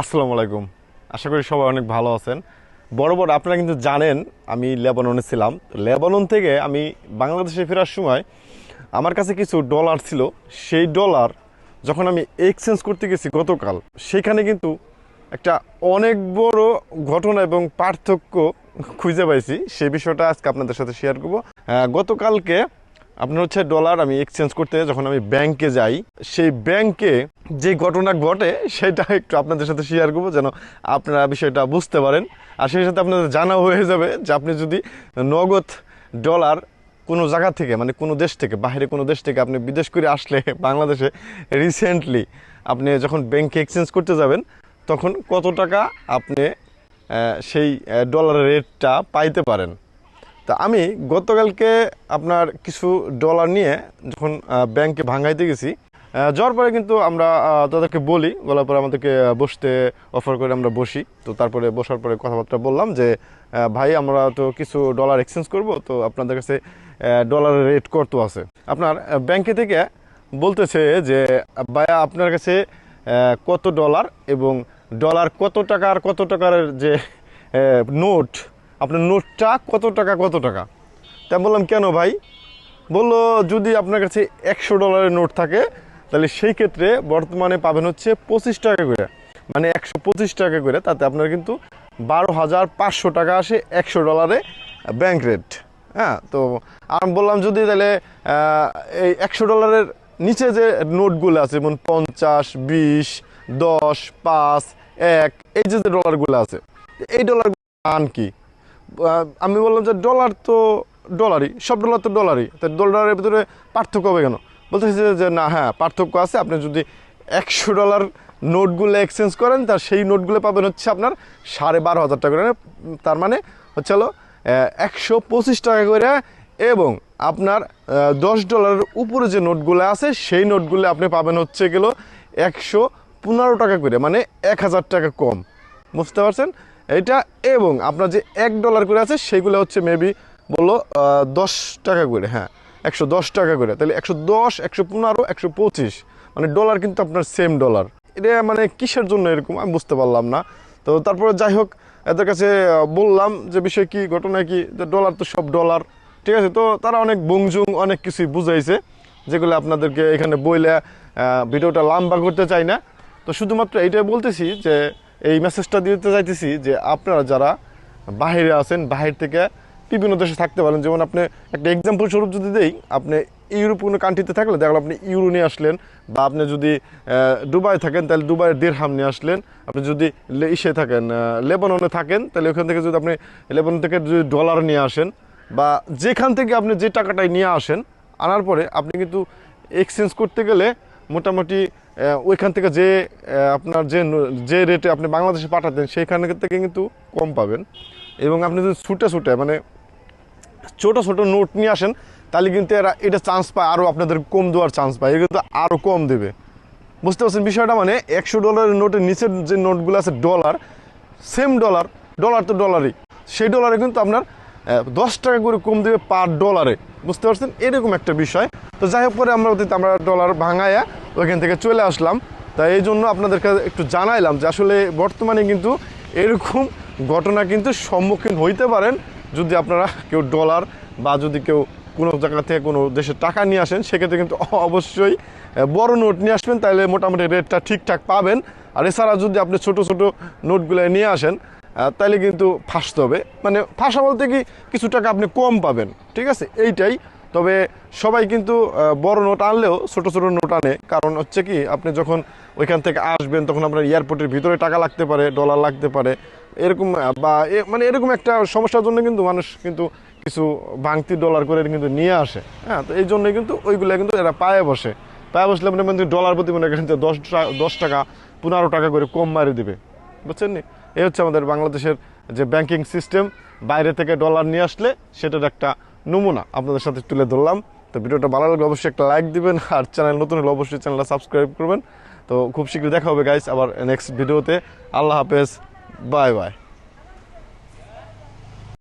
আসসালামু আলাইকুম। আশা করি সবাই অনেক ভালো আছেন। বড় আপনারা কিন্তু জানেন, আমি লেবাননে ছিলাম। লেবানন থেকে আমি বাংলাদেশে ফেরার সময় আমার কাছে কিছু ডলার ছিল। সেই ডলার যখন আমি এক্সচেঞ্জ করতে গেছি গতকাল, সেখানে কিন্তু একটা অনেক বড় ঘটনা এবং পার্থক্য খুঁজে পাইছি। সেই বিষয়টা আজকে আপনাদের সাথে শেয়ার করব। গতকালকে আপনার হচ্ছে ডলার আমি এক্সচেঞ্জ করতে যখন আমি ব্যাংকে যাই, সেই ব্যাংকে যে ঘটনা ঘটে, সেটা একটু আপনাদের সাথে শেয়ার করব যেন আপনারা বিষয়টা বুঝতে পারেন। আর সেই সাথে আপনাদের জানা হয়ে যাবে যে আপনি যদি নগদ ডলার কোনো জায়গা থেকে মানে কোনো দেশ থেকে বাইরে কোনো দেশ থেকে আপনি বিদেশ করে আসলে বাংলাদেশে রিসেন্টলি আপনি যখন ব্যাংকে এক্সচেঞ্জ করতে যাবেন, তখন কত টাকা আপনি সেই ডলারের রেটটা পাইতে পারেন? তা আমি গতকালকে আপনার কিছু ডলার নিয়ে যখন ব্যাংকে ভাঙাইতে গেছি যাওয়ার পরে কিন্তু আমরা তাদেরকে বলি, বলার পরে আমাদেরকে বসতে অফার করে আমরা বসি। তো তারপরে বসার পরে কথাবার্তা বললাম যে ভাই, আমরা তো কিছু ডলার এক্সচেঞ্জ করব, তো আপনাদের কাছে ডলারের রেট কত আছে? আপনার ব্যাংকে থেকে বলতেছে যে, ভাইয়া, আপনার কাছে কত ডলার এবং ডলার কত টাকার কত টাকার যে নোট আপনার নোটটা কত টাকা কত টাকা? তা বললাম, কেন ভাই? বলল, যদি আপনার কাছে একশো ডলারের নোট থাকে, তাহলে সেই ক্ষেত্রে বর্তমানে পাবেন হচ্ছে পঁচিশ টাকা করে। মানে একশো পঁচিশ টাকা করে, তাতে আপনার কিন্তু বারো হাজার পাঁচশো টাকা আসে একশো ডলারে ব্যাংক রেট হ্যাঁ তো আমি বললাম, যদি তাহলে এই একশো ডলারের নিচে যে নোটগুলো আছে, যেমন পঞ্চাশ, বিশ, দশ, পাঁচ, এক, এই যে যে ডলারগুলো আছে, এই ডলারগুলো আন কি? আমি বললাম যে ডলার তো ডলারই সব ডলার তো ডলারই তাই ডলারের ভিতরে পার্থক্য হবে কেন? বলতেছে যে- যে না হ্যাঁ পার্থক্য আছে। আপনি যদি একশো ডলার নোটগুলো এক্সচেঞ্জ করেন, তার সেই নোটগুলো পাবেন হচ্ছে আপনার সাড়ে বারো হাজার টাকা করে। তার মানে হচ্ছে হলো একশো পঁচিশ টাকা করে এবং আপনার দশ ডলারের উপরে যে নোটগুলো আছে, সেই নোটগুলো আপনি পাবেন হচ্ছে গেলো একশো পনেরো টাকা করে মানে এক হাজার টাকা কম। বুঝতে পারছেন? এটা এবং আপনার যে এক ডলার করে আছে, সেগুলো হচ্ছে মেবি বলল দশ টাকা করে হ্যাঁ একশো দশ টাকা করে। তাহলে একশো দশ, একশো পনেরো, একশো পঁচিশ মানে ডলার কিন্তু আপনার সেম ডলার এটা মানে কিসের জন্য এরকম, আমি বুঝতে পারলাম না। তো তারপরে যাই হোক, এদের কাছে বললাম যে বিষয় কি, ঘটনা কি, যে ডলার তো সব ডলার ঠিক আছে, তো তারা অনেক বংজুং, অনেক কিছুই বুঝাইছে, যেগুলো আপনাদেরকে এখানে বইলে ভিডিওটা লম্বা করতে চাই না। তো শুধুমাত্র এইটাই বলতেছি যে এই মেসেজটা দিতে চাইতেছি যে আপনারা যারা বাইরে আছেন, বাহির থেকে বিভিন্ন দেশে থাকতে পারেন, যেমন আপনি একটা এক্সাম্পল স্বরূপ যদি দেই, আপনি ইউরোপ কোনো কান্ট্রিতে থাকলে দেখলাম আপনি ইউরো নিয়ে আসলেন, বা আপনি যদি দুবাই থাকেন, তাহলে দুবাইয়ের দেড়হাম নিয়ে আসলেন, আপনি যদি ইসে থাকেন লেবাননে থাকেন, তাহলে ওখান থেকে যদি আপনি লেবানন থেকে যদি ডলার নিয়ে আসেন, বা যেখান থেকে আপনি যে টাকাটাই নিয়ে আসেন, আনার পরে আপনি কিন্তু এক্সচেঞ্জ করতে গেলে মোটামুটি ওইখান থেকে যে আপনার যে যে রেটে আপনি বাংলাদেশে পাঠাতেন, সেইখান থেকে কিন্তু কম পাবেন। এবং আপনি যদি ছুটে ছুটে মানে ছোটো ছোটো নোট নিয়ে আসেন, তাহলে কিন্তু এরা, এটা চান্স পায় আরও আপনাদের কম দেওয়ার চান্স পায় এরা কিন্তু আরও কম দেবে। বুঝতে পারছেন বিষয়টা? মানে একশো ডলারের নোটের নিচের যে নোটগুলো আছে ডলার সেম ডলার ডলার তো ডলারই সেই ডলারে কিন্তু আপনার দশ টাকা করে কম দেবে পার ডলারে বুঝতে পারছেন? এরকম একটা বিষয়। তো যাই হোক, পরে আমরা আমরা ডলার ভাঙায়া ওইখান থেকে চলে আসলাম। তাই এই জন্য আপনাদেরকে একটু জানাইলাম যে আসলে বর্তমানে কিন্তু এরকম ঘটনা কিন্তু সম্মুখীন হইতে পারেন যদি আপনারা কেউ ডলার বা যদি কেউ কোনো জায়গা থেকে কোনো দেশের টাকা নিয়ে আসেন, সেক্ষেত্রে কিন্তু অবশ্যই বড় নোট নিয়ে আসবেন তাহলে মোটামুটি রেটটা ঠিকঠাক পাবেন। আর এছাড়া যদি আপনি ছোট ছোট নোটগুলো নিয়ে আসেন তাহলে কিন্তু ফাঁসতে হবে। মানে ফাঁসা বলতে কি, কিছু টাকা আপনি কম পাবেন, ঠিক আছে? এইটাই তবে সবাই কিন্তু বড় নোট আনলেও ছোট ছোট নোট আনে। কারণ হচ্ছে কি, আপনি যখন ওইখান থেকে আসবেন, তখন আপনার এয়ারপোর্টের ভিতরে টাকা লাগতে পারে, ডলার লাগতে পারে। এরকম বা মানে এরকম একটা সমস্যার জন্য কিন্তু মানুষ কিন্তু কিছু ভাঙতি ডলার করে কিন্তু নিয়ে আসে। হ্যাঁ তো এই জন্যই কিন্তু ওইগুলো কিন্তু এরা পায়ে বসে। পায়ে বসলে মানে মানে ডলার প্রতি মনে করেন যে দশ টা- দশ টাকা, পনেরো টাকা করে কম মারি দিবে। বুঝছেন নি? এই হচ্ছে আমাদের বাংলাদেশের যে ব্যাংকিং সিস্টেম, বাইরে থেকে ডলার নিয়ে আসলে সেটার একটা নমুনা আপনাদের সাথে তুলে ধরলাম। তো ভিডিওটা ভালো লাগলে অবশ্যই একটা লাইক দিবেন, আর চ্যানেল নতুন হলে অবশ্যই চ্যানেলটা সাবস্ক্রাইব করবেন। তো খুব শীঘ্রই দেখা হবে গাইস আবার নেক্সট ভিডিওতে। আল্লাহ হাফেজ বাই বাই